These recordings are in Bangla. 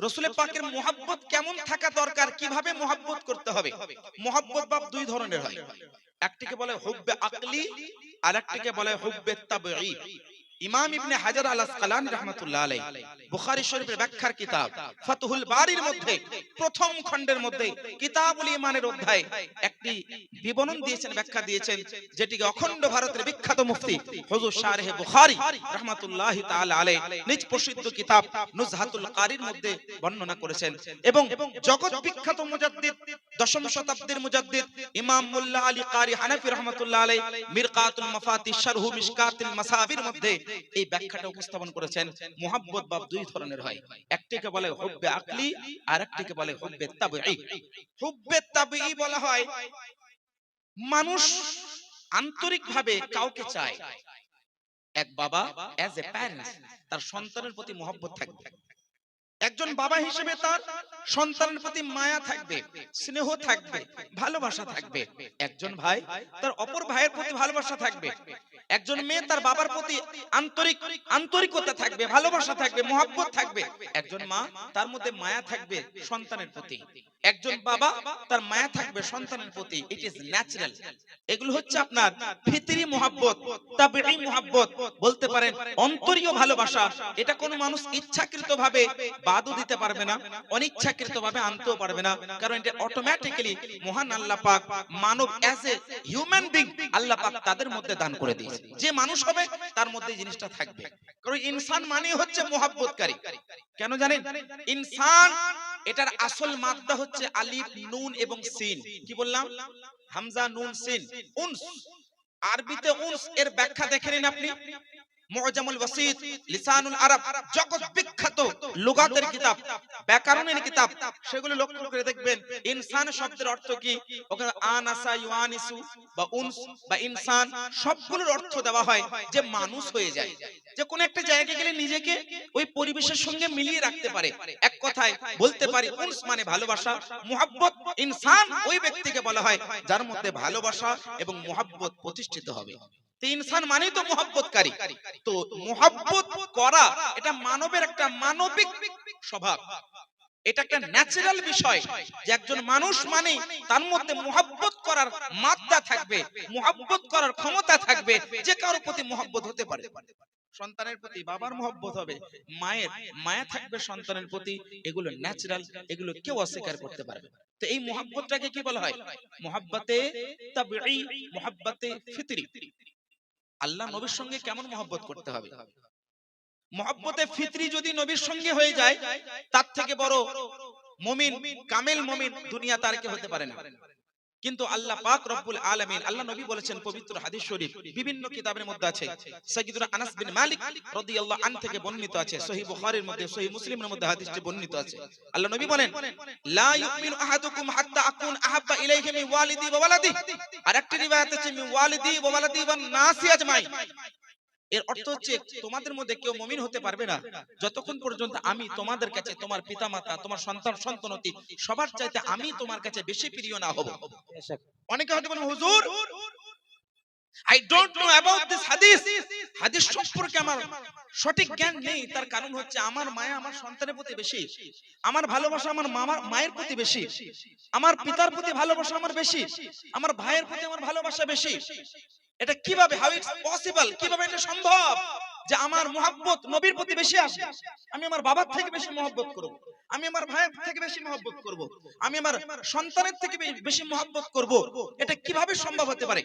রসুলের পাকের মোহাব্বত কেমন থাকা দরকার কীভাবে মোহাব্বত করতে হবে? মোহাব্বত বাপ দুই ধরনের হয়। একটিকে বলে হুব্বে আকলি আর একটিকে বলে হুব্বে তাবঈ ইমাম ইবনে হাজার আল আসকালানি রাহমাতুল্লাহ আলাইহি, বুখারী শরীফের ব্যাখ্যার কিতাব, ফাতহুল বারির মধ্যে, প্রথম খণ্ডের মধ্যে কিতাবুল ঈমানের অধ্যায় একটি বিবরণ দিয়েছেন, ব্যাখ্যা দিয়েছেন, যেটিকে অখণ্ড ভারতের বিখ্যাত মুফতি হুজুর শারহে বুখারী রাহমাতুল্লাহি তাআলা আলাইহি নিজ প্রসিদ্ধ কিতাব নুজহাতুল কারির মধ্যে বর্ণনা করেছেন এবং জগৎ বিখ্যাত মুজাদ্দিদ, দশম শতাব্দীর মুজাদ্দিদ ইমাম মুল্লা আলী কারি হানাফি রহমাতুল্লাহ আলাইহি মিরকাতুল মাফাতি শারহু মিশকাতুল মাসাবির মধ্যে এই ব্যাখ্যাটা উপস্থাপন করেছেন মুহাব্বত বাব দুই ধরনের হয়। একটিকে বলে হুব্বে আকলি আর একটিকে বলে হুব্বে তাবি হুব্বে তাবি বলা হয়, মানুষ আন্তরিকভাবে কাউকে চায়। এক বাবা অ্যাজ এ প্যারেন্টস তার সন্তানের প্রতি মহব্বত থাকবে। একজন বাবা হিসেবে তার সন্তানের প্রতি মায়া থাকবে, স্নেহ থাকবে, ভালোবাসা থাকবে। একজন ভাই তার অপর ভাইয়ের প্রতি ভালোবাসা থাকবে। একজন মেয়ে তার বাবার প্রতি আন্তরিক, আন্তরিকতা থাকবে, ভালোবাসা থাকবে, মহব্বত থাকবে। একজন মা তার মধ্যে মায়া থাকবে সন্তানের প্রতি। একজন বাবা তার মায়া থাকবে সন্তানের প্রতি। ইট ইজ ন্যাচারাল এগুলো হচ্ছে আপনার ফিতরি মোহাব্বত, তাবিঈ মোহাব্বত। বলতে পারেন অন্তরীয় ভালোবাসা। এটা কোনো মানুষ ইচ্ছাকৃত ভাবে বাদও দিতে পারবে না অনিচ্ছাকৃত ভাবে আনতেও পারবে না, কারণ এটা অটোমেটিক্যালি মহান আল্লাহ পাক মানব অ্যাজ এ হিউম্যান বিং আল্লাহ পাক তাদের মধ্যে দান করে দিয়েছে। যে মানুষ হবে, তার মধ্যে জিনিসটা থাকবে। কারণ ইনসান মানে হচ্ছে মোহাব্বতকারী। কেন জানেন? ইনসান, এটার আসল মাদ্দা হচ্ছে আলিফ, নুন এবং সিন। কি বললাম? হামজা, নুন, সিন। উনস। আরবিতে উনস, এর ব্যাখ্যা দেখে নিন আপনি। মুআজামুল ওয়াসিত লিসানুল আরব জগৎ বিখ্যাত লুগাতের কিতাব ব্যাকরণের কিতাব সেগুলো লক্ষ্য করে দেখবেন ইনসান শব্দের অর্থ কি? ওখানে আনাসা বা উনস বা ইনসান সবগুলোর অর্থ দেওয়া হয় যে মানুষ হয়ে যায়। যে কোন একটা জায়গায় গেলে নিজেকে ওই পরিবেশের সঙ্গে মিলিয়ে রাখতে পারে। এক কথায় বলতে পারি উনস মানে ভালোবাসা মুহাব্বত ইনসান ওই ব্যক্তিকে বলা হয় যার মধ্যে ভালোবাসা এবং মুহাব্বত প্রতিষ্ঠিত হবে। ইনসান মানেই তো মোহাব্বতকারী। তো মোহাব্বত করা এটা মানবের একটা মানবিক স্বভাব। এটা একটা ন্যাচারাল বিষয় যে একজন মানুষ মানে তার মধ্যে মোহাব্বত করার মাত্রা থাকবে মোহাব্বত করার ক্ষমতা থাকবে যে কারোর প্রতি মোহাব্বত হতে পারে। সন্তানের প্রতি বাবার মোহব্বত হবে মায়ের মায়া থাকবে সন্তানের প্রতি এগুলো ন্যাচারাল এগুলো কেউ অস্বীকার করতে পারবে তো এই মোহাব্বতটাকে কি বলা হয়? মোহাব্বতে ফিতরি। আল্লাহ নবীর সঙ্গে কেমন মহব্বত করতে হবে? মহব্বতে ফিতরি যদি নবীর সঙ্গে হয়ে যায় তার থেকে বড় মমিন কামেল মমিন দুনিয়া তার কে হতে পারে না। কিন্তু আল্লাহ পাক রব্বুল আলামিন আল্লাহ নবী বলেছেন পবিত্র হাদিস শরীফ বিভিন্ন কিতাবের মধ্যে আছে। সাইয়্যিদুনা আনাস বিন মালিক রাদিয়াল্লাহু আন থেকে বর্ণিত আছে। সহিহ বুখারীর মধ্যে সহিহ মুসলিমের মধ্যে হাদিসটি বর্ণিত আছে। আল্লাহ নবী বলেন লা ইউমিনু আহাদুকুম হাত্তা আকুন আহাব্বা ইলাইহি মিন ওয়ালিদি ওয়া ওয়ালাদি আর একটি রিওয়ায়াত আছে মিন ওয়ালিদি ওয়া ওয়ালাদি ওয়ান নাসি আজমাইন এর অর্থ হচ্ছে তোমাদের মধ্যে কেউ মমিন হতে পারবে না। যতক্ষণ পর্যন্ত আমি তোমাদের কাছে তোমার পিতামাতা তোমার সন্তান সন্তনতি সবার চাইতে আমি তোমার কাছে বেশি প্রিয় না হব। অনেকে হয়তো বলেন হুজুর I don't know about this হাদিস হাদিস সম্পর্কে আমার সঠিক জ্ঞান নেই। তার কারণ হচ্ছে আমার মায়া আমার সন্তানের প্রতি বেশি। আমার ভালোবাসা আমার মামার মায়ের প্রতি বেশি। আমার পিতার প্রতি ভালোবাসা আমার বেশি। আমার ভাইয়ের প্রতি আমার ভালোবাসা বেশি। এটা কীভাবে হাউ ইটস পসিবল কীভাবে এটা সম্ভব যে আমার মোহাব্বত নবীর প্রতি বেশি আসে আমি আমার বাবার থেকে বেশি মহব্বত করব। আমি আমার ভাইয়ের থেকে বেশি মহব্বত করব। আমি আমার সন্তানের থেকে বেশি মহব্বত করব। এটা কীভাবে সম্ভব হতে পারে?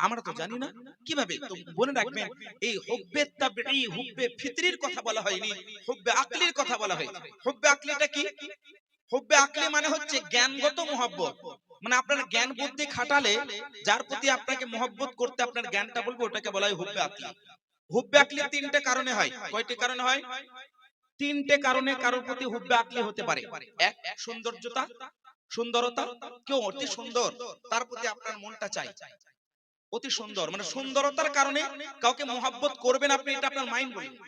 আমরা তো জানি না। কীভাবে? তো মনে রাখবেন, এই হুব্বে তাবঈ, হুব্বে ফিতরির কথা বলা হয়নি, হুব্বে আকলির কথা বলা হয়েছে। হুব্বে আকলিটা কি? হুব্বে আকলি মানে হচ্ছে জ্ঞানগত মহব্বত। মানে আপনার জ্ঞান বুদ্ধি খাটালে, যার প্রতি আপনাকে মহব্বত করতে আপনার জ্ঞানটা বলবে, ওটাকে বলা হয় হুব্বে আকলি। হুব্বে আকলি তিনটে কারণে হয়। কয়টি কারণে হয়? তিনটে কারণে কারোর প্রতি হুব্বে আকলি হতে পারে। এক, সৌন্দর্যতা, সুন্দরতা। কেউ অতি সুন্দর, তার প্রতি আপনার মনটা চাই। অতি সুন্দর মানে সুন্দরতার কারণে কাউকে মহব্বত করবেন আপনি, এটা আপনার মাইন্ড বলবে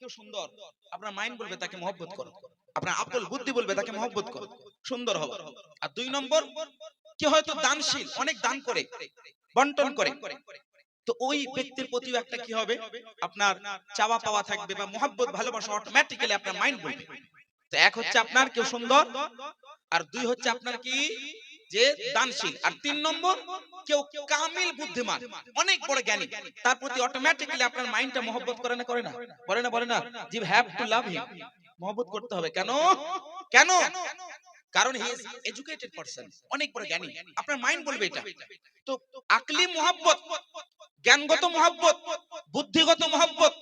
কেউ সুন্দর আপনার মাইন্ড বলবে তাকে মহব্বত করো। আপনার আকল বুদ্ধি বলবে তাকে মহব্বত করো। সুন্দর হবে। আর দুই নম্বর কি হয়তো দানশীল অনেক দান করে। বন্টন করে। তো ওই ব্যক্তির প্রতিও একটা কি হবে? আপনার চাওয়া পাওয়া থাকবে বা মহব্বত ভালোবাসা অটোমেটিক্যালি আপনার মাইন্ড বলবে। তো এক হচ্ছে আপনার কেউ সুন্দর আর দুই হচ্ছে আপনার কি যে দানশীল। আর তিন নম্বর, কেউ কামিল বুদ্ধিমান, অনেক বড় জ্ঞানী। তার প্রতি অটোমেটিক্যালি আপনার মাইন্ডটা মহব্বত করে না করে না। বলে না বলে না। জি হ্যাভ টু লাভ হিম মহব্বত করতে হবে। কেন? কেন? কারণ হি ইজ এডুকেটেড পারসন অনেক বড় জ্ঞানী। আপনার মাইন্ড বলবে এটা। তো আকলি মহব্বত, জ্ঞানগত মহব্বত, বুদ্ধিগত মহব্বত,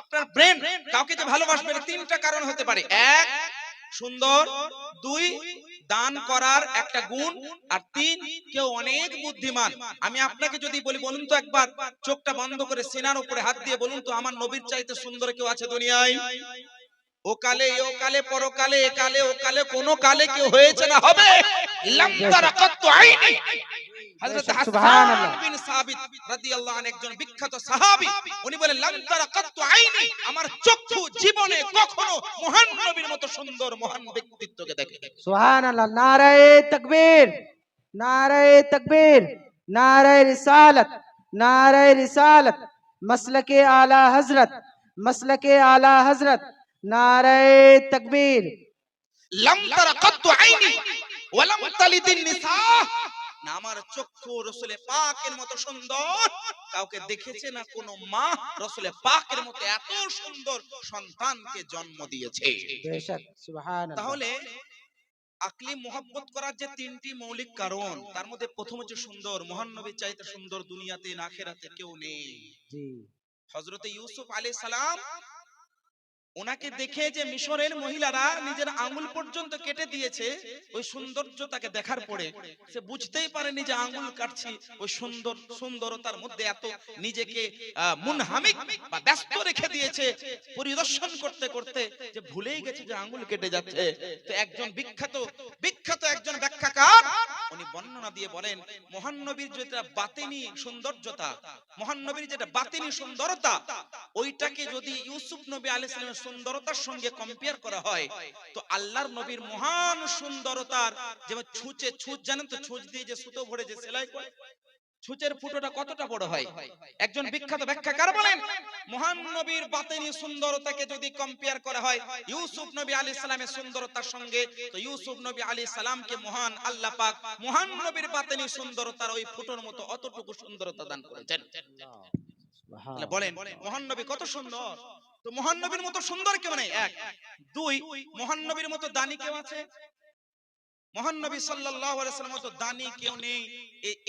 আপনার ব্রেন কাউকে যে ভালোবাসবে তিনটা কারণ হতে পারে। এক সুন্দর, দুই, দান করার একটা গুণ, আর তিন, কেউ অনেক বুদ্ধিমান। আমি আপনাকে যদি বলি, বলুন তো একবার, চোখটা বন্ধ করে সিনার উপরে হাত দিয়ে বলুন তো, আমার নবীর চাইতে সুন্দর কেউ আছে দুনিয়ায়? ও কালে ও কালে পরকালে এ কালে, ও কালে, কোন কালে কেউ হয়েছে না, হবে? হযরত হাসান বিন সাবিত রাদিয়াল্লাহু আনহু একজন বিখ্যাত সাহাবী। উনি বলেন লাম তারা কাত্তু আইনি আমার চক্ষু আলা হযরত মাসলাকে আলা হযরত নারায়ে তাকবীর। না আমার চক্ষু রসুলে পাকের মতো সুন্দর। কাউকে দেখেছে না মা রসুলে পাকের মতো এত সুন্দর সন্তানকে জন্ম দিয়েছে? তাহলে আকলি করার যে তিনটি মৌলিক কারণ তার মধ্যে প্রথম হচ্ছে সুন্দর। মহানবীর চাইতে সুন্দর দুনিয়াতে না খেরাতে কেউ নেই। হজরত ইউসুফ আলী সালাম ওনাকে দেখে যে মিশরের মহিলারা নিজের আঙ্গুল পর্যন্ত কেটে দিয়েছে ওই সৌন্দর্য তাকে দেখার পরে সে বুঝতেই পারেনি যে আঙ্গুল কাটছি ওই সুন্দর সুন্দরতার মধ্যে এত নিজেকে মুনহামিক বা ব্যস্ত রেখে দিয়েছে পরিদর্শন করতে করতে যে ভুলেই গেছে যে আঙ্গুল কেটে যাচ্ছে। তো একজন বিখ্যাত বিখ্যাত একজন ব্যাখ্যাকার উনি বর্ণনা দিয়ে বলেন মহানবীর যেটা বাতিনি সৌন্দর্যতা মহানবীর যেটা বাতিনি সুন্দরতা ওইটাকে যদি ইউসুফ নবী আলাইহিস সালামের সুন্দরতার সঙ্গে কম্পেয়ার করা হয়, তো আল্লাহর নবীর মহান সুন্দরতার যেমন ছুঁচে ছুঁচ, জানেন তো ছুঁচ দিয়ে যে সুতো ভরে যে সেলাই করে, ছুঁচের ফুটোটা কতটা বড় হয়? একজন বিখ্যাত ব্যাখ্যাকার বলেন, মহান নবীর বাতেনি সুন্দরতাকে যদি কম্পেয়ার করা হয়, ইউসুফ নবী আলী সালামের সুন্দরতার সঙ্গে, তো ইউসুফ নবী আলী সালামকে মহান আল্লাহ পাক, মহান নবীর বাতেনি সুন্দরতার ওই ফুটোর মতো অতটুকু সুন্দরতা দান করেছেন। হ্যাঁ, বলেন মহান নবী কত সুন্দর? তো মহান নবীর মতো সুন্দর কেউ নেই? এক। দুই মহান নবীর মতো দানি কেউ আছে? মহান নবী সাল্লাম মতো দানি কেউ নেই?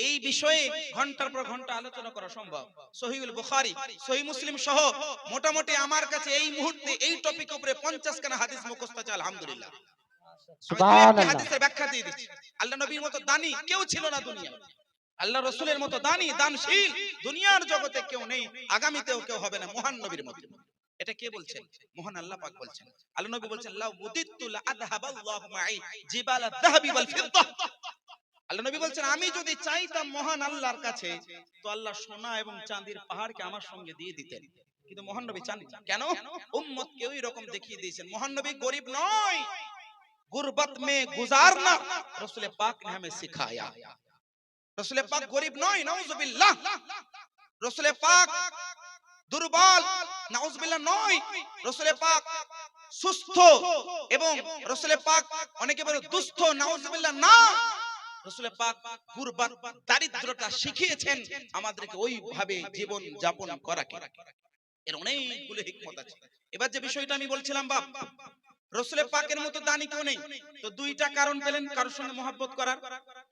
এই বিষয়ে ঘণ্টার পর ঘণ্টা আলোচনা করা সম্ভব। সহিউল বুখারি সহি মুসলিম সহ মোটামুটি আমার কাছে এই মুহূর্তে এই টপিক উপরে পঞ্চাশ কেনা হাদিস মুখস্থ আছে আলহামদুলিল্লাহ। হাদিসের ব্যাখ্যা দিয়ে দিচ্ছি। আল্লাহ নবীর মতো দানি কেউ ছিল না দুনিয়া আল্লাহ রসুলের মতো দানি দানশীল দুনিয়ার জগতে কেউ নেই আগামীতেও কেউ হবে না মহান নবীর মতো। এটা কে বলছেন? মহান আল্লাহ পাক বলছেন। আল্লাহ নবী বলছেন লাউ বুদিতু আল্লাহু মাই জিবাল যাহাবি ওয়াল ফিদ্দা। আল্লাহ নবী বলছেন আমি যদি চাইতাম মহান আল্লাহর কাছে তো আল্লাহ সোনা এবং চাঁদির পাহাড়কে আমার সঙ্গে দিয়ে দিতেন। কিন্তু মহান নবী চান কেন? উম্মত কেউ রকম দেখিয়ে দিয়েছেন। মহান নবী গরিব নয়। গুরবত মে গুজারনা রসুল পাক নে হামে সিখায়া রসুলের পাক গরিব নয় নাউজুবিল্লাহ। রসুলের পাক দুর্বল নাউজুবিল্লাহ নয় রসুলের পাক সুস্থ এবং রসুলের পাক অনেকে বলে দুস্থ নাউজুবিল্লাহ না। পাক দারিদ্রতা শিখিয়েছেন আমাদেরকে ওইভাবে জীবন যাপন করাকে। এর অনেকগুলো হিকমত আছে। এবার যে বিষয়টা আমি বলছিলাম বাপ। রসুলের পাকের মতো দানি কেউ নেই। তো দুইটা কারণ পেলেন কারোর সঙ্গে মহাব্বত করার।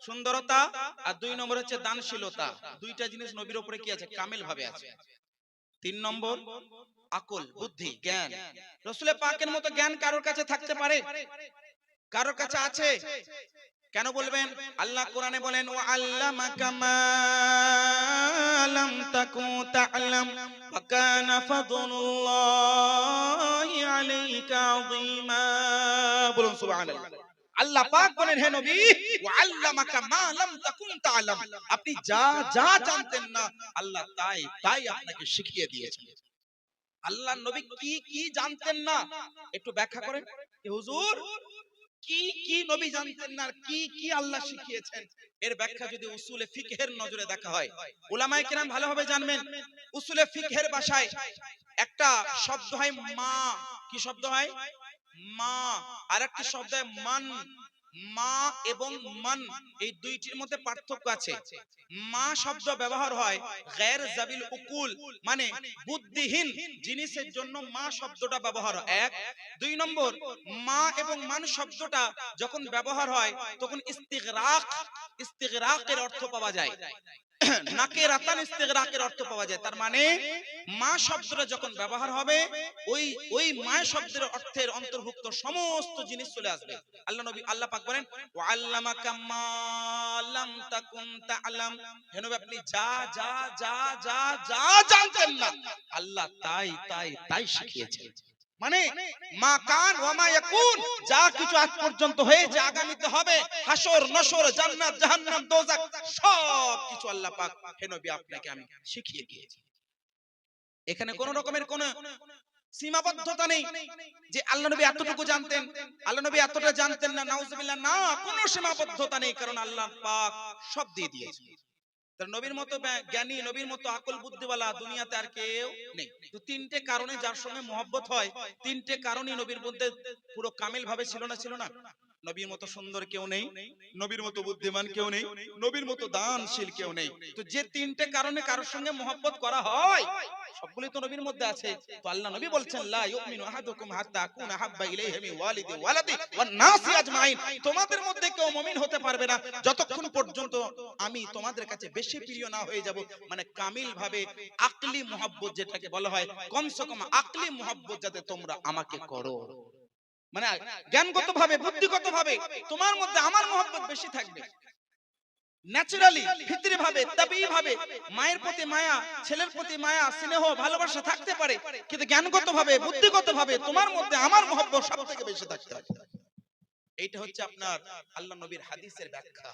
সুন্দরতা আর দুই নম্বর হচ্ছে দানশীলতা। দুইটা জিনিস নবীর উপরে কি আছে? কামেল ভাবে আছে। তিন নম্বর আকল বুদ্ধি জ্ঞান। রসুলের পাকের মতো জ্ঞান কারোর কাছে থাকতে পারে? কারোর কাছে আছে? কেন বলবেন? আল্লাহ কোরআনে বলেন ও আল্লামাকা মা লাম তাকু তা'লাম ওয়া কানা ফাদলুল্লাহি আলাইকা আযীমা বলুন সুবহানাল্লাহ। আল্লাহ পাক বলেন হে নবী ওয়া আল্লামাকা মা লাম তাকুন আপনি যা যা জানতেন না আল্লাহ তাই তাই আপনাকে শিখিয়ে দিয়েছেন। আল্লাহ নবী কি কি জানতেন না? একটু ব্যাখ্যা করেন। হুজুর কি কি নবী জানতেন না কি কি আল্লাহ শিখিয়েছেন? এর ব্যাখ্যা যদি উসুলে ফিকহের নজরে দেখা হয়। উলামায়ে কেরাম ভালোভাবে জানবেন, উসুলে ফিকহের ভাষায় একটা শব্দ হয় মা। কি শব্দ হয়? মা। আরেকটি শব্দ হয় মান। মা এবং মান, এই দুইটির মধ্যে পার্থক্য আছে। মা শব্দ ব্যবহার হয় গ্যার জাবিল উকুল মানে বুদ্ধিহীন জিনিসের জন্য মা শব্দটা ব্যবহার হয়। এক। দুই নম্বর, মা এবং মান শব্দটা যখন ব্যবহার হয়, তখন ইস্তিগরাক, ইস্তিগরাকের অর্থ পাওয়া যায়। নাকে রাতান ইস্তিগরাকের অর্থ পাওয়া যায়। তার মানে মা শব্দটা যখন ব্যবহার হবে, ওই ওই মা শব্দের অর্থের অন্তর্ভুক্ত সমস্ত জিনিস চলে আসবে। আল্লাহ নবী, আল্লাহ পাক বলেন ওয়া আল্লামাকা মা লাম তাকুন তাআলাম। হে নবী, আপনি যা যা যা যা যা জানতেন না। আল্লাহ তাই তাই তাই শিখিয়েছেন। মানে মা কান ওয়া ইয়াকুন যা কিছু আজ পর্যন্ত হয়েছে আগামীতে হবে। হাসর নসর জান্নাত জাহান্নাম দোজখ সব কিছু আল্লাহ পাক হে নবী আপনাকে আমি শিখিয়ে দিয়েছি। এখানে কোন রকমের কোন সীমাবদ্ধতা নেই যে আল্লাহ নবী এতটুকু জানতেন আল্লাহ নবী এতটা জানতেন না নাউজুবিল্লাহ না কোনো সীমাবদ্ধতা নেই কারণ আল্লাহ পাক সব দিয়ে দিয়েছে। নবীর মতো জ্ঞানী, নবীর মতো আকল বুদ্ধিওয়ালা দুনিয়াতে আর কেউ নেই। তো তিনটে কারণে যার সঙ্গে মহব্বত হয়, তিনটে কারণই নবীর মধ্যে পুরো কামিল ভাবে ছিল না ছিল না। নবীর মতো সুন্দর কেউ নেই, নবীর মতো বুদ্ধিমান কেউ নেই, নবীর মতো দানশীল কেউ নেই। তো যে তিনটে কারণে কারোর সঙ্গে মহব্বত করা হয়, সবগুলি তো নবীর মধ্যে আছে। তো আল্লাহ নবী বলছেন, লা ইউমিনু আহাদুকুম হাত্তা আকুনা হাব্বা ইলাইহি মিন ওয়ালিদি ওয়ালাদি ওয়ান নাসি আজমাইন। তোমাদের মধ্যে কেউ মুমিন হতে পারবে না। যতক্ষণ পর্যন্ত আমি তোমাদের কাছে বেশি প্রিয় না হয়ে যাব মানে কামিল ভাবে আকলি মোহাব্বত যেটাকে বলা হয়, কমসে কম আকলি মোহাব্বত যাতে তোমরা আমাকে করো। মানে জ্ঞানগত ভাবে বুদ্ধিগত ভাবে তোমার মধ্যে আমার মহব্বত বেশি থাকবে। ন্যাচারালি ফিতরি ভাবে তাবি ভাবে মায়ের প্রতি মায়া, ছেলের প্রতি মায়া, স্নেহ, ভালোবাসা থাকতে পারে, কিন্তু জ্ঞানগত ভাবে বুদ্ধিগত ভাবে তোমার মধ্যে আমার মহব্বত সব থেকে বেশি থাকতে হবে এইটা হচ্ছে আপনার আল্লাহ নবীর হাদিসের ব্যাখ্যা।